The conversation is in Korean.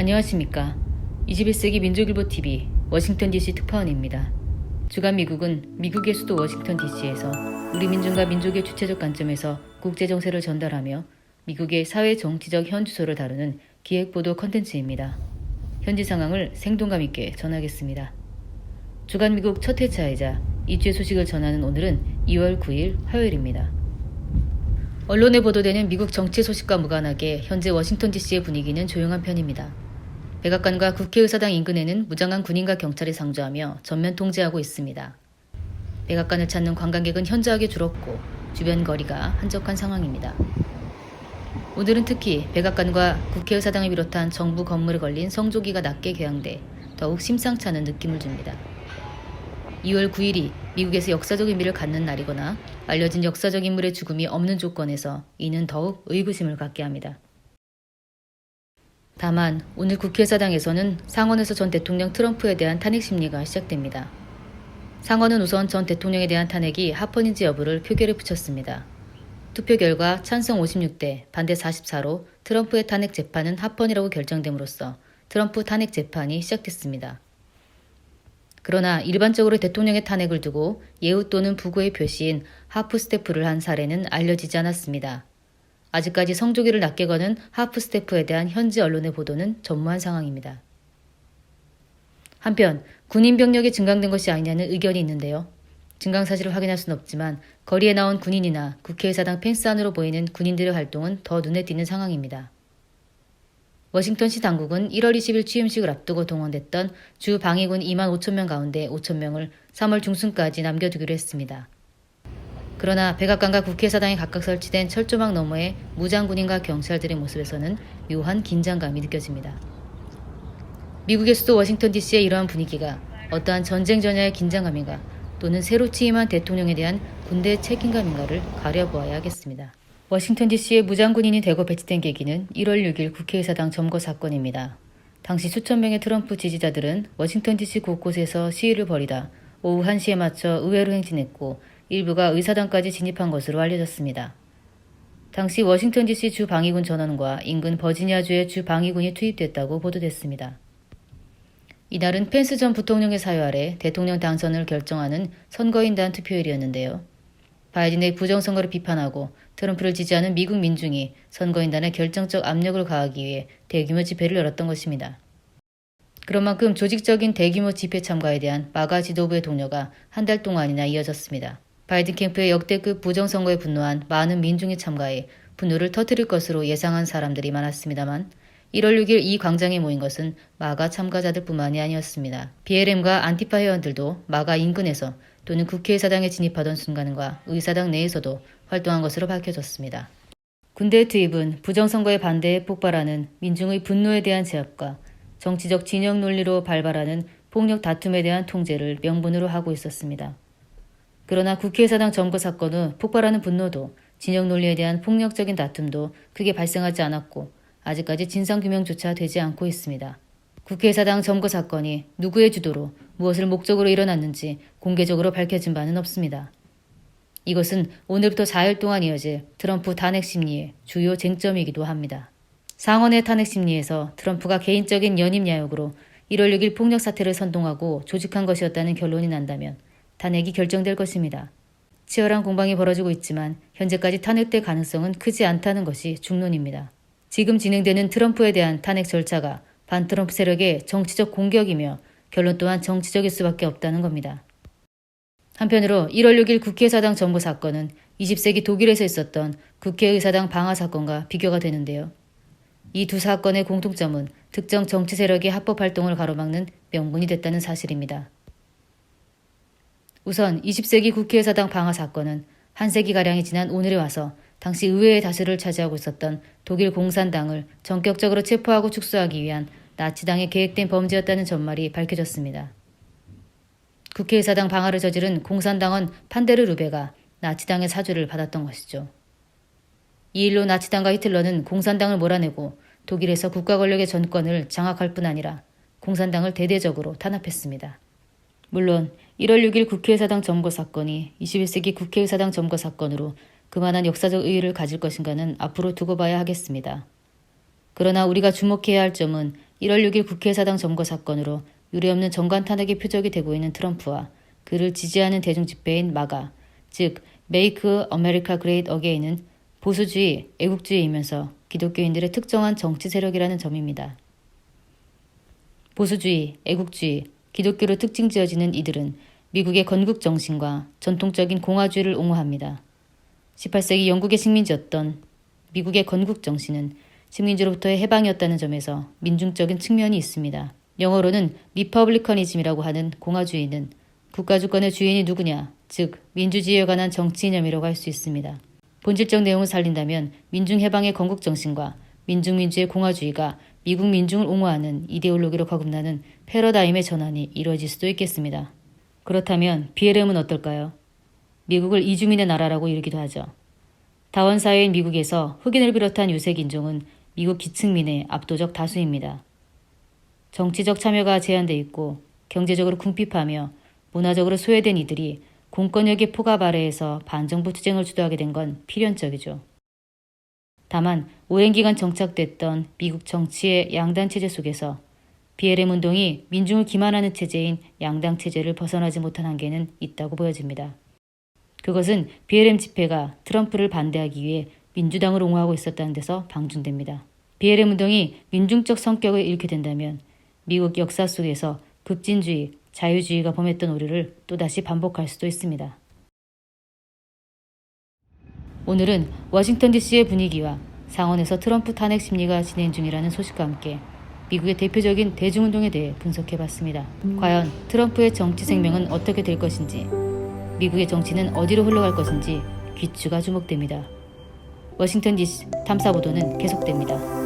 안녕하십니까. 21세기 민족일보 TV 워싱턴 DC 특파원입니다. 주간 미국은 미국의 수도 워싱턴 DC에서 우리 민중과 민족의 주체적 관점에서 국제 정세를 전달하며 미국의 사회 정치적 현 주소를 다루는 기획 보도 컨텐츠입니다. 현지 상황을 생동감 있게 전하겠습니다. 주간 미국 첫 회차이자 이주의 소식을 전하는 오늘은 2월 9일 화요일입니다. 언론에 보도되는 미국 정치 소식과 무관하게 현재 워싱턴 DC의 분위기는 조용한 편입니다. 백악관과 국회의사당 인근에는 무장한 군인과 경찰이 상주하며 전면 통제하고 있습니다. 백악관을 찾는 관광객은 현저하게 줄었고 주변 거리가 한적한 상황입니다. 오늘은 특히 백악관과 국회의사당을 비롯한 정부 건물에 걸린 성조기가 낮게 개양돼 더욱 심상치 않은 느낌을 줍니다. 2월 9일이 미국에서 역사적 의미를 갖는 날이거나 알려진 역사적 인물의 죽음이 없는 조건에서 이는 더욱 의구심을 갖게 합니다. 다만 오늘 국회의사당에서는 상원에서 전 대통령 트럼프에 대한 탄핵 심리가 시작됩니다. 상원은 우선 전 대통령에 대한 탄핵이 합헌인지 여부를 표결에 붙였습니다. 투표 결과 찬성 56대, 반대 44로 트럼프의 탄핵 재판은 합헌이라고 결정됨으로써 트럼프 탄핵 재판이 시작됐습니다. 그러나 일반적으로 대통령의 탄핵을 두고 예우 또는 부고의 표시인 하프 스태프를 한 사례는 알려지지 않았습니다. 아직까지 성조기를 낮게 거는 하프 스태프에 대한 현지 언론의 보도는 전무한 상황입니다. 한편 군인 병력이 증강된 것이 아니냐는 의견이 있는데요. 증강 사실을 확인할 수는 없지만 거리에 나온 군인이나 국회의사당 펜스 안으로 보이는 군인들의 활동은 더 눈에 띄는 상황입니다. 워싱턴시 당국은 1월 20일 취임식을 앞두고 동원됐던 주 방위군 2만 5천 명 가운데 5천 명을 3월 중순까지 남겨두기로 했습니다. 그러나 백악관과 국회의사당에 각각 설치된 철조망 너머의 무장군인과 경찰들의 모습에서는 묘한 긴장감이 느껴집니다. 미국의 수도 워싱턴 DC의 이러한 분위기가 어떠한 전쟁 전야의 긴장감인가 또는 새로 취임한 대통령에 대한 군대의 책임감인가를 가려보아야 하겠습니다. 워싱턴 DC에 무장군인이 대거 배치된 계기는 1월 6일 국회의사당 점거 사건입니다. 당시 수천 명의 트럼프 지지자들은 워싱턴 DC 곳곳에서 시위를 벌이다 오후 1시에 맞춰 의회로 행진했고 일부가 의사당까지 진입한 것으로 알려졌습니다. 당시 워싱턴 DC 주 방위군 전원과 인근 버지니아주의 주 방위군이 투입됐다고 보도됐습니다. 이날은 펜스 전 부통령의 사유 아래 대통령 당선을 결정하는 선거인단 투표일이었는데요. 바이든의 부정선거를 비판하고 트럼프를 지지하는 미국 민중이 선거인단에 결정적 압력을 가하기 위해 대규모 집회를 열었던 것입니다. 그런 만큼 조직적인 대규모 집회 참가에 대한 마가 지도부의 동료가 한 달 동안이나 이어졌습니다. 바이든 캠프의 역대급 부정선거에 분노한 많은 민중이 참가해 분노를 터뜨릴 것으로 예상한 사람들이 많았습니다만 1월 6일 이 광장에 모인 것은 마가 참가자들 뿐만이 아니었습니다. BLM과 안티파 회원들도 마가 인근에서 또는 국회의사당에 진입하던 순간과 의사당 내에서도 활동한 것으로 밝혀졌습니다. 군대의 투입은 부정선거에 반대해 폭발하는 민중의 분노에 대한 제압과 정치적 진영 논리로 발발하는 폭력 다툼에 대한 통제를 명분으로 하고 있었습니다. 그러나 국회의사당 점거 사건 후 폭발하는 분노도 진영 논리에 대한 폭력적인 다툼도 크게 발생하지 않았고 아직까지 진상규명조차 되지 않고 있습니다. 국회의사당 점거 사건이 누구의 주도로 무엇을 목적으로 일어났는지 공개적으로 밝혀진 바는 없습니다. 이것은 오늘부터 4일 동안 이어질 트럼프 탄핵 심리의 주요 쟁점이기도 합니다. 상원의 탄핵 심리에서 트럼프가 개인적인 연임 야욕으로 1월 6일 폭력 사태를 선동하고 조직한 것이었다는 결론이 난다면 탄핵이 결정될 것입니다. 치열한 공방이 벌어지고 있지만 현재까지 탄핵될 가능성은 크지 않다는 것이 중론입니다. 지금 진행되는 트럼프에 대한 탄핵 절차가 반 트럼프 세력의 정치적 공격이며 결론 또한 정치적일 수밖에 없다는 겁니다. 한편으로 1월 6일 국회의사당 점거 사건은 20세기 독일에서 있었던 국회의사당 방화 사건과 비교가 되는데요. 이 두 사건의 공통점은 특정 정치 세력의 합법 활동을 가로막는 명분이 됐다는 사실입니다. 우선 20세기 국회의사당 방화 사건은 한 세기가량이 지난 오늘에 와서 당시 의회의 다수를 차지하고 있었던 독일 공산당을 전격적으로 체포하고 축소하기 위한 나치당의 계획된 범죄였다는 전말이 밝혀졌습니다. 국회의사당 방화를 저지른 공산당원 판데르 루베가 나치당의 사주를 받았던 것이죠. 이 일로 나치당과 히틀러는 공산당을 몰아내고 독일에서 국가 권력의 전권을 장악할 뿐 아니라 공산당을 대대적으로 탄압했습니다. 물론 1월 6일 국회의사당 점거 사건이 21세기 국회의사당 점거 사건으로 그만한 역사적 의의를 가질 것인가는 앞으로 두고 봐야 하겠습니다. 그러나 우리가 주목해야 할 점은 1월 6일 국회 사당 점거 사건으로 유례없는 정관 탄핵의 표적이 되고 있는 트럼프와 그를 지지하는 대중 집회인 마가, 즉 Make America Great Again은 보수주의, 애국주의이면서 기독교인들의 특정한 정치 세력이라는 점입니다. 보수주의, 애국주의, 기독교로 특징 지어지는 이들은 미국의 건국 정신과 전통적인 공화주의를 옹호합니다. 18세기 영국의 식민지였던 미국의 건국 정신은 식민지로부터의 해방이었다는 점에서 민중적인 측면이 있습니다. 영어로는 리퍼블리커니즘이라고 하는 공화주의는 국가주권의 주인이 누구냐, 즉 민주주의에 관한 정치 이념이라고 할 수 있습니다. 본질적 내용을 살린다면 민중해방의 건국 정신과 민중민주의 공화주의가 미국 민중을 옹호하는 이데올로기로 거듭나는 패러다임의 전환이 이루어질 수도 있겠습니다. 그렇다면 BLM은 어떨까요? 미국을 이주민의 나라라고 이르기도 하죠. 다원사회인 미국에서 흑인을 비롯한 유색 인종은 미국 기층민의 압도적 다수입니다. 정치적 참여가 제한돼 있고 경제적으로 궁핍하며 문화적으로 소외된 이들이 공권력의 포갑 아래에서 반정부 투쟁을 주도하게 된 건 필연적이죠. 다만 오랜 기간 정착됐던 미국 정치의 양단 체제 속에서 BLM 운동이 민중을 기만하는 체제인 양당 체제를 벗어나지 못한 한계는 있다고 보여집니다. 그것은 BLM 집회가 트럼프를 반대하기 위해 민주당을 옹호하고 있었다는 데서 방증됩니다. BLM 운동이 민중적 성격을 잃게 된다면 미국 역사 속에서 급진주의, 자유주의가 범했던 오류를 또다시 반복할 수도 있습니다. 오늘은 워싱턴 DC의 분위기와 상원에서 트럼프 탄핵 심리가 진행 중이라는 소식과 함께 미국의 대표적인 대중운동에 대해 분석해 봤습니다. 과연 트럼프의 정치 생명은 어떻게 될 것인지, 미국의 정치는 어디로 흘러갈 것인지 귀추가 주목됩니다. 워싱턴 DC 탐사 보도는 계속됩니다.